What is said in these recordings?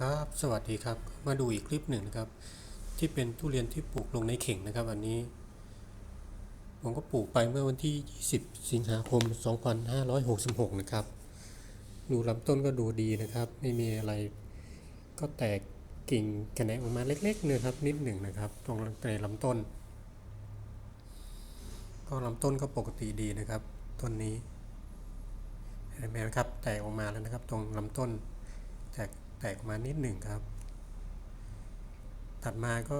ครับสวัสดีครับมาดูอีกคลิปหนึ่งนะครับ ที่เป็นทุเรียนที่ปลูกลงในเข่งนะครับ อันนี้ ผมก็ปลูกไปเมื่อวันที่ 20 สิงหาคม 2566 นะครับ ดูลำต้นก็ดูดีนะครับ ไม่มีอะไรก็แตกกิ่งแขนงออกมาเล็กๆนะครับ นิดหนึ่งนะครับ ตรงในลำต้น ก็ลำต้นก็ปกติดีนะครับต้นนี้เห็นไหมครับแตกออกมาแล้วนะครับ ตรงลำต้นแตก ตกมานิดหนึ่งครับ ถัดมาก็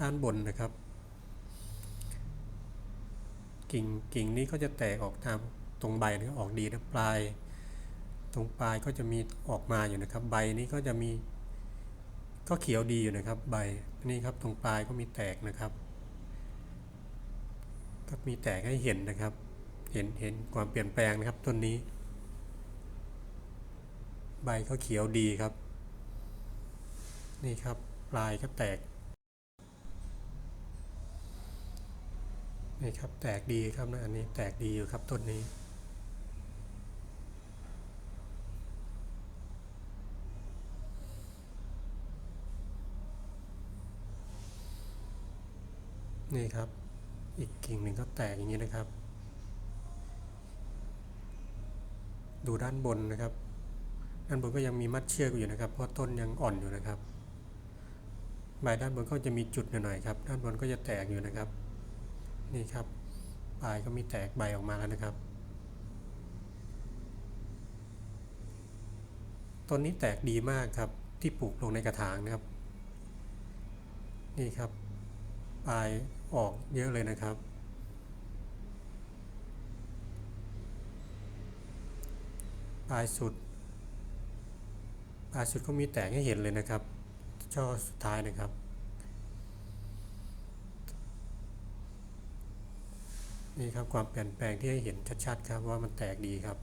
ด้านบนนะครับ กิ่งกิ่งนี้ก็จะแตกออกตามตรงใบนะครับออกดีนะปลาย ตรงปลายก็จะมีออกมาอยู่นะครับ ใบนี้ก็จะมี ก็เขียวดีอยู่นะครับ ใบนี่ครับตรงปลายก็มีแตกนะครับ ก็มีแตกให้เห็นนะครับ เห็นเห็นความเปลี่ยนแปลงนะครับต้นนี้ ใบก็เขียวดีครับ นี่ครับปลายก็แตก นี่ครับแตกดีครับนะอันนี้แตกดีอยู่ครับต้นนี้นี่ครับ อีกกิ่งหนึ่งก็แตกอย่างนี้นะครับ ดูด้านบนนะครับ ด้านบนก็ยังมีมัดเชือกอยู่นะครับ เพราะต้นยังอ่อนอยู่นะครับ ใบด้านบนก็จะมีจุดหน่อยๆครับ ด้านบนก็จะแตกอยู่นะครับ นี่ครับปลายก็มีแตกใบออกมาแล้วนะครับ ต้นนี้แตกดีมากครับที่ปลูกลงในกระถางนะครับ นี่ครับปลายออกเยอะเลยนะครับ ปลายสุด ปลายสุดก็มีแตกให้เห็นเลยนะครับ ช่อสุดท้ายนะครับ นี่ครับความเปลี่ยนแปลงที่ให้เห็นชัดๆครับว่ามันแตกดีครับ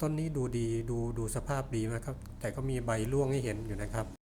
ต้นนี้ดูดีดูดูสภาพดีมากครับ แต่ก็มีใบร่วงให้เห็นอยู่นะครับ